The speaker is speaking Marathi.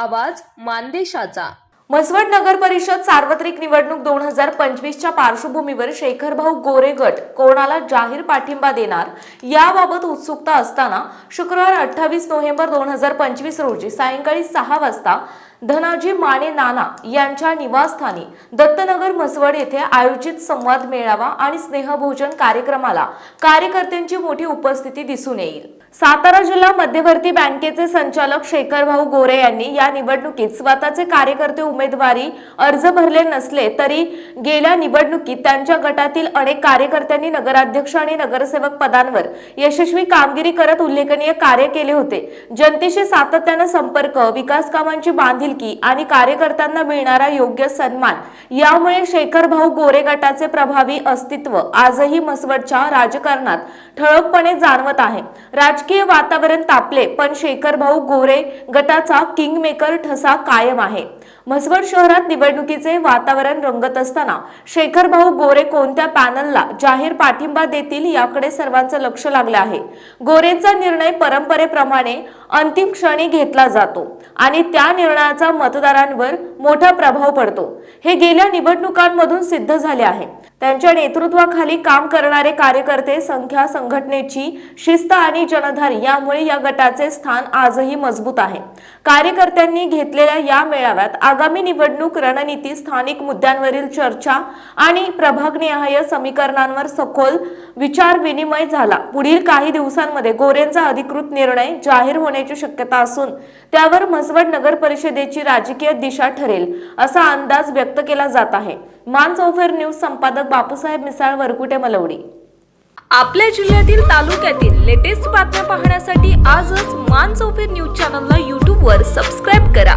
आवाज मानदेशाचा. म्हसवड नगर परिषद सार्वत्रिक निवडणूक दोन हजार पंचवीसच्या पार्श्वभूमीवर शेखरभाऊ गोरे गट कोणाला जाहीर पाठिंबा देणार याबाबत उत्सुकता असताना शुक्रवार अठ्ठावीस नोव्हेंबर दोन हजार पंचवीस रोजी सायंकाळी सहा वाजता धनाजी माने नाना यांच्या निवासस्थानी दत्तनगर म्हसवड येथे आयोजित संवाद मेळावा आणि स्नेहभोजन कार्यक्रमाला कार्यकर्त्यांची मोठी उपस्थिती दिसून येईल. सातारा जिल्हा मध्यवर्ती बँकेचे संचालक शेखरभाऊ गोरे यांनी या निवडणुकीत स्वतःचे कार्यकर्ते उमेदवारी अर्ज भरले नसले तरी गेल्या निवडणुकीत त्यांच्या गटातील अनेक कार्यकर्त्यांनी नगराध्यक्ष आणि नगरसेवक पदांवर यशस्वी कामगिरी करत उल्लेखनीय कार्य केले होते. जनतेशी सातत्यानं संपर्क विकास कामांची बांधिलकी आणि कार्यकर्त्यांना मिळणारा योग्य सन्मान यामुळे शेखरभाऊ गोरे गटाचे प्रभावी अस्तित्व आजही मसवडच्या राजकारणात ठळकपणे जाणवत आहे. राजकीय वातावरण तापले पण शेखरभाऊ गोरे गटाचा किंगमेकर ठसा कायम आहे. म्हसवड शहरात निवडणुकीचे वातावरण रंगत असताना शेखरभाऊ गोरे कोणत्या पॅनलला जाहीर पाठिंबा देतील याकडे सर्वांचं लक्ष लागलं आहे. गोरेंचा निर्णय परंपरेप्रमाणे अंतिम क्षणी घेतला जातो आणि त्या निर्णयाचा मतदारांवर मोठा प्रभाव पडतो. हे गेल्या निवडणुकांमधून सिद्ध झाले आहे. त्यांच्या नेतृत्वाखाली काम करणारे कार्यकर्ते संख्या संघटनेची शिस्त आणि जनधारी यामुळे या गटाचे स्थान आजही मजबूत आहे. कार्यकर्त्यांनी घेतलेल्या या मेळाव्यात आगामी निवडणूक रणनीती स्थानिक मुद्द्यांवरील चर्चा आणि प्रभागनिहाय समीकरणांवर सखोल विचार विनिमय झाला. पुढील काही दिवसांमध्ये गोरेंचा अधिकृत निर्णय जाहीर होण्याची शक्यता असून त्यावर म्हसवड नगर परिषदेची राजकीय दिशा ठरेल असा अंदाज व्यक्त केला जात आहे. मान चौफेर न्यूज संपादक बापूसाहेब मिसाळ वरकुटे मलवडी. आपल्या जिल्ह्यातील तालुक्यातील लेटेस्ट बातम्या पाहण्यासाठी आजच मान चौफेर न्यूज चॅनलला यूट्यूबवर सबस्क्राईब करा.